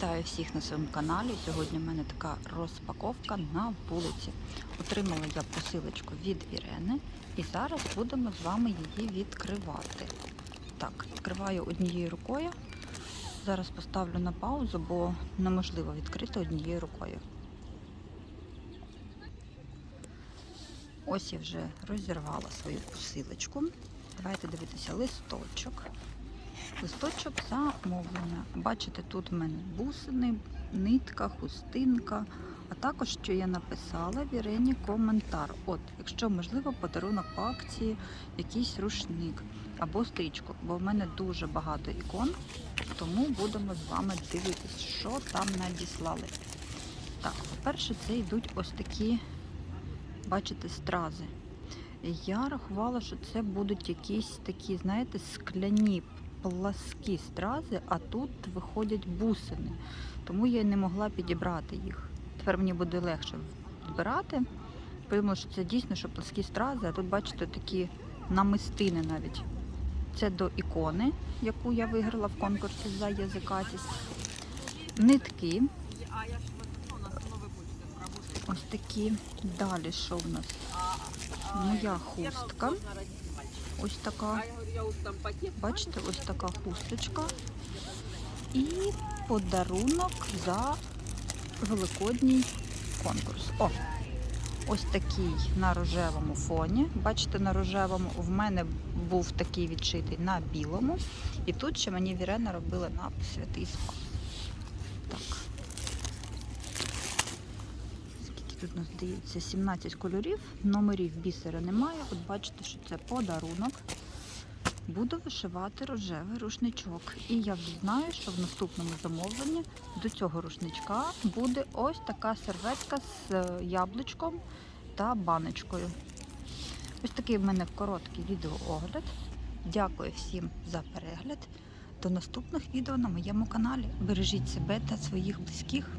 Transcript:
Вітаю всіх на своєму каналі. Сьогодні в мене така розпаковка на вулиці. Отримала я посилочку від Ірени і зараз будемо з вами її відкривати. Так, відкриваю однією рукою. Зараз поставлю на паузу, бо неможливо відкрити однією рукою. Ось я вже розірвала свою посилочку. Давайте дивитися листочок. Листочок замовлення. Бачите, тут в мене бусини, нитка, хустинка. А також, що я написала в Ірені коментар. От, якщо можливо, подарунок по акції, якийсь рушник або стрічку, бо в мене дуже багато ікон, тому будемо з вами дивитися, що там надіслали. Так, по-перше, це йдуть ось такі, бачите, стрази. Я рахувала, що це будуть якісь такі, знаєте, скляні пласкі стрази, а тут виходять бусини. Тому я не могла підібрати їх. Тепер мені буде легше збирати. Подумала, що це дійсно що пласкі стрази, а тут, бачите, такі намистини навіть. Це до ікони, яку я виграла в конкурсі за язикатість. Нитки. Ось такі. Далі що в нас? Моя хустка. Ось така. Бачите, ось така хусточка. І подарунок за великодній конкурс. О! Ось такий на рожевому фоні. Бачите, на рожевому в мене був такий відшитий на білому. І тут ще мені Вірена робила на святий спас. Так. Скільки тут у нас здається? 17 кольорів. Номерів бісера немає. От бачите, що це подарунок. Буду вишивати рожевий рушничок. І я вже знаю, що в наступному замовленні до цього рушничка буде ось така серветка з е, яблучком та баночкою. Ось такий в мене короткий відеоогляд. Дякую всім за перегляд. До наступних відео на моєму каналі. Бережіть себе та своїх близьких.